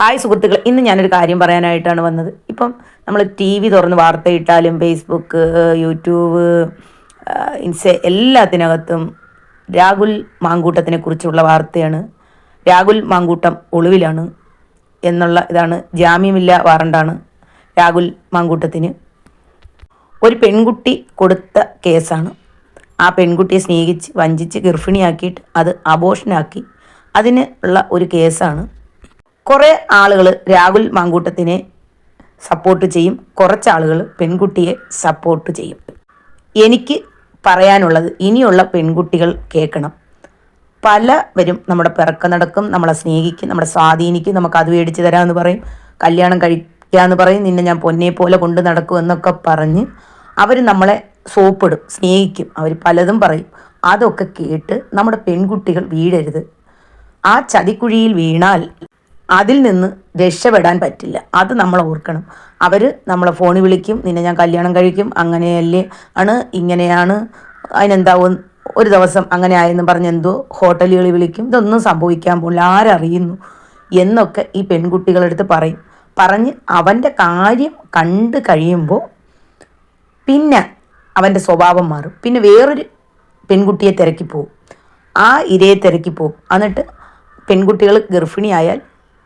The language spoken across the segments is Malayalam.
ഹായ് സുഹൃത്തുക്കൾ ഇന്ന് ഞാനൊരു കാര്യം പറയാനായിട്ടാണ് വന്നത്. ഇപ്പം നമ്മൾ ടി വി തുറന്ന് വാർത്ത ഇട്ടാലും ഫേസ്ബുക്ക് യൂട്യൂബ് ഇൻസ്റ്റ എല്ലാത്തിനകത്തും രാഹുൽ മാങ്കൂട്ടത്തിനെ കുറിച്ചുള്ള വാർത്തയാണ്. രാഹുൽ മാങ്കൂട്ടം ഒളിവിലാണ് എന്നുള്ള ഇതാണ് ജാമ്യമില്ല വാറണ്ടാണ് രാഹുൽ മാങ്കൂട്ടത്തിന്. ഒരു പെൺകുട്ടി കൊടുത്ത കേസാണ്. ആ പെൺകുട്ടിയെ സ്നേഹിച്ച് വഞ്ചിച്ച് ഗർഭിണിയാക്കിയിട്ട് അത് അബോഷനാക്കി. അതിന് ഉള്ള ഒരു കേസാണ്. കുറേ ആളുകൾ രാഹുൽ മാങ്കൂട്ടത്തിനെ സപ്പോർട്ട് ചെയ്യും. കുറച്ചാളുകൾ പെൺകുട്ടിയെ സപ്പോർട്ട് ചെയ്യും. എനിക്ക് പറയാനുള്ളത് ഇനിയുള്ള പെൺകുട്ടികൾ കേൾക്കണം. പലവരും നമ്മുടെ പിറക്ക നടക്കും നമ്മളെ സ്നേഹിക്കും നമ്മളെ സ്വാധീനിക്കും നമുക്ക് അത് മേടിച്ച് തരാമെന്ന് പറയും കല്യാണം കഴിക്കാമെന്ന് പറയും നിന്നെ ഞാൻ പൊന്നെ പോലെ കൊണ്ട് നടക്കും എന്നൊക്കെ പറഞ്ഞ് അവർ നമ്മളെ സോപ്പിടും സ്നേഹിക്കും. അവർ പലതും പറയും. അതൊക്കെ കേട്ട് നമ്മുടെ പെൺകുട്ടികൾ വീഴരുത്. ആ ചതിക്കുഴിയിൽ വീണാൽ അതിൽ നിന്ന് രക്ഷപ്പെടാൻ പറ്റില്ല. അത് നമ്മൾ ഓർക്കണം. അവർ നമ്മളെ ഫോണിൽ വിളിക്കും. നിന്നെ ഞാൻ കല്യാണം കഴിക്കും. അങ്ങനെയല്ലേ? ആണ് ഇങ്ങനെയാണ്. അതിനെന്താവും ഒരു ദിവസം അങ്ങനെ ആയെന്ന് പറഞ്ഞ് എന്തോ ഹോട്ടലുകളിൽ വിളിക്കും. ഇതൊന്നും സംഭവിക്കാൻ പോകില്ല ആരറിയുന്നു എന്നൊക്കെ ഈ പെൺകുട്ടികളെടുത്ത് പറയും. പറഞ്ഞ് അവന്റെ കാര്യം കണ്ട് കഴിയുമ്പോൾ പിന്നെ അവന്റെ സ്വഭാവം മാറും. പിന്നെ വേറൊരു പെൺകുട്ടിയെ തിരക്കി പോകും ആ ഇരയെ തിരക്കി പോകും എന്നിട്ട് പെൺകുട്ടികൾ ഗർഭിണിയായാൽ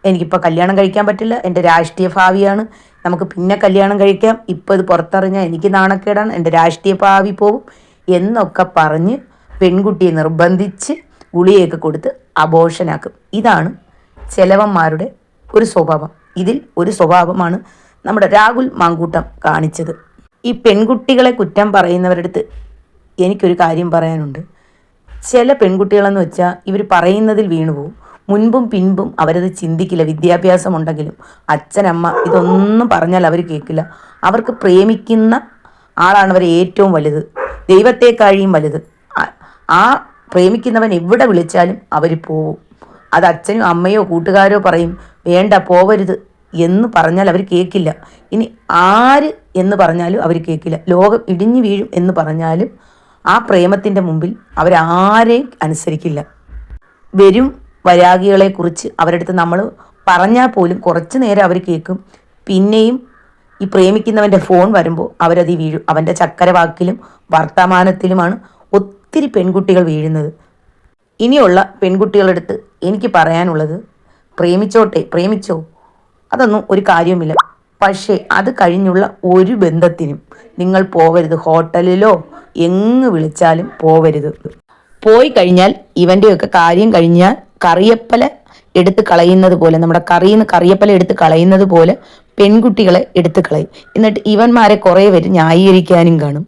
എനിക്കിപ്പോൾ കല്യാണം കഴിക്കാൻ പറ്റില്ല. എന്റെ രാഷ്ട്രീയ ഭാവിയാണ്. നമുക്ക് പിന്നെ കല്യാണം കഴിക്കാം. ഇപ്പോൾ ഇത് പുറത്തറിഞ്ഞാൽ എനിക്ക് നാണക്കേടാണ്. എന്റെ രാഷ്ട്രീയ ഭാവി പോവും. എന്നൊക്കെ പറഞ്ഞ് പെൺകുട്ടിയെ നിർബന്ധിച്ച് ഗുളിയൊക്കെ കൊടുത്ത് അബോഷനാക്കും ഇതാണ് ചെലവന്മാരുടെ ഒരു സ്വഭാവം. ഇതിൽ ഒരു സ്വഭാവമാണ് നമ്മുടെ രാഹുൽ മാങ്കൂട്ടം കാണിച്ചത്. ഈ പെൺകുട്ടികളെ കുറ്റം പറയുന്നവരുടെ അടുത്ത് എനിക്കൊരു കാര്യം പറയാനുണ്ട്. ചില പെൺകുട്ടികളെന്ന് വെച്ചാൽ ഇവർ പറയുന്നതിൽ വീണുപോകും മുൻപും പിൻപും അവരത് ചിന്തിക്കില്ല. വിദ്യാഭ്യാസം ഉണ്ടെങ്കിലും അച്ഛനമ്മ ഇതൊന്നും പറഞ്ഞാൽ അവർ കേൾക്കില്ല. അവർക്ക് പ്രേമിക്കുന്ന ആളാണ് അവർ ഏറ്റവും വലുത്. ദൈവത്തെക്കാഴിയും വലുത്. ആ- പ്രേമിക്കുന്നവൻ എവിടെ വിളിച്ചാലും അവർ പോവും. അത് അച്ഛനും അമ്മയോ കൂട്ടുകാരോ പറയും വേണ്ട പോവരുത് എന്ന് പറഞ്ഞാൽ അവർ കേൾക്കില്ല. ഇനി ആര് എന്ന് പറഞ്ഞാലും അവർ കേൾക്കില്ല. ലോകം ഇടിഞ്ഞു വീഴും എന്ന് പറഞ്ഞാലും ആ പ്രേമത്തിന്റെ മുമ്പിൽ അവരാരെയും അനുസരിക്കില്ല. വരും വരാകികളെക്കുറിച്ച് കുറിച്ച് അവരടുത്ത് നമ്മൾ പറഞ്ഞാൽ പോലും കുറച്ച് നേരം അവർ കേൾക്കും. പിന്നെയും ഈ പ്രേമിക്കുന്നവന്റെ ഫോൺ വരുമ്പോൾ അവരത് വീഴും. അവന്റെ ചക്കരവാക്കിലും വർത്തമാനത്തിലുമാണ് ഒത്തിരി പെൺകുട്ടികൾ വീഴുന്നത്. ഇനിയുള്ള പെൺകുട്ടികളടുത്ത് എനിക്ക് പറയാനുള്ളത് പ്രേമിച്ചോട്ടെ പ്രേമിച്ചോ അതൊന്നും ഒരു കാര്യവുമില്ല. പക്ഷേ അത് കഴിഞ്ഞുള്ള ഒരു ബന്ധത്തിനും നിങ്ങൾ പോവരുത് ഹോട്ടലിലോ എങ്ങ് വിളിച്ചാലും പോവരുത് പോയി കഴിഞ്ഞാൽ ഇവന്റെയൊക്കെ കാര്യം കഴിഞ്ഞാൽ കറിയപ്പല എടുത്ത് കളയുന്നത് പോലെ നമ്മുടെ കറിയിൽ നിന്ന് കറിയപ്പല എടുത്ത് കളയുന്നത് പോലെ പെൺകുട്ടികളെ എടുത്ത് കളയും. എന്നിട്ട് ഇവന്മാരെ കുറേ പേര് ന്യായീകരിക്കാനും കാണും.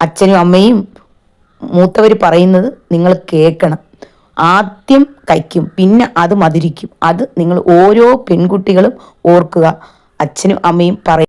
അച്ഛനും അമ്മയും മൂത്തവർ പറയുന്നത് നിങ്ങൾ കേൾക്കണം. ആദ്യം കഴിക്കും പിന്നെ അത് മതിരിക്കും അത് നിങ്ങൾ ഓരോ പെൺകുട്ടികളും ഓർക്കുക. അച്ഛനും അമ്മയും പറയും.